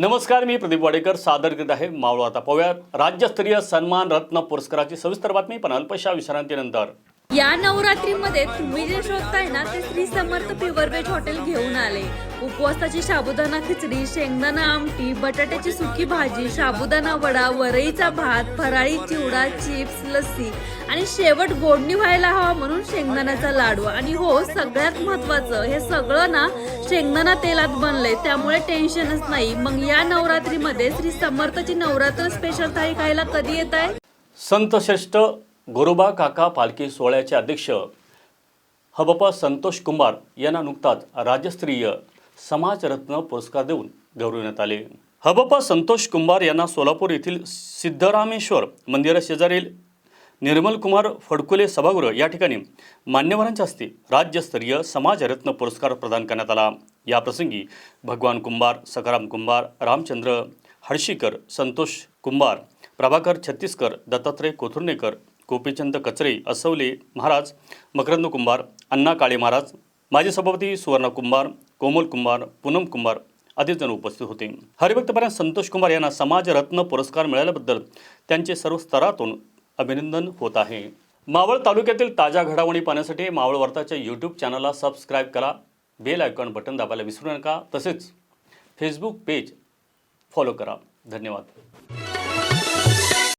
नमस्कार मी प्रदीप वाडेकर सादर करीत आहे मावळ. आता पोव्यात राज्यस्तरीय सन्मान रत्न पुरस्काराची सविस्तर बातमी पण अल्पशा विश्रांतीनंतर. या नवरात्रीमध्ये तुम्ही जे शोधताय ना ते श्री समर्थ प्युअर हॉटेल घेऊन आले. उपवासाची साबुदाणा खिचडी शेंगदाणा आमटी बटाट्याची सुकी भाजी साबुदाणा वडा वरईचा भात फराळी चिवडा चिप्स लस्सी आणि शेवट गोडणी व्हायला हवा म्हणून शेंगदाण्याचा लाडू. आणि हो सगळ्यात महत्वाचं हे सगळं ना शेंगदाणा तेलात बनलंय त्यामुळे टेन्शनच नाही. मग या नवरात्रीमध्ये श्री समर्थची नवरात्र स्पेशल थाळी खायला कधी येत आहे संतश्रेष्ठ गोरोबा काका पालखी सोहळ्याचे अध्यक्ष हबप्पा संतोष कुंभार यांना नुकताच राज्यस्तरीय समाजरत्न पुरस्कार देऊन गौरवण्यात आले. हबप्पा संतोष कुंभार यांना सोलापूर येथील सिद्धरामेश्वर मंदिराशेजारील निर्मलकुमार फडकुले सभागृह या ठिकाणी मान्यवरांच्या हस्ते राज्यस्तरीय समाजरत्न पुरस्कार प्रदान करण्यात आला. याप्रसंगी भगवान कुंभार सखाराम कुंभार रामचंद्र हळशीकर संतोष कुंभार प्रभाकर छत्तीसकर दत्तात्रय कोथुर्णेकर गोपीचंद कचरे असवले. महाराज मकरंद कुंभार अण्णा काळे महाराज माजी सभापती सुवर्ण कुंभार कोमल कुंभार पूनम कुंभार आदी जण उपस्थित होते. हरिभक्तपर्यंत संतोष कुमार यांना समाजरत्न पुरस्कार मिळाल्याबद्दल त्यांचे सर्व स्तरातून अभिनंदन होत आहे. मावळ तालुक्यातील ताज्या घडामोडी पाहण्यासाठी मावळ वार्ताच्या यूट्यूब चॅनलला सबस्क्राईब करा. बेल आयकॉन बटन दाबायला विसरू नका. तसेच फेसबुक पेज फॉलो करा. धन्यवाद.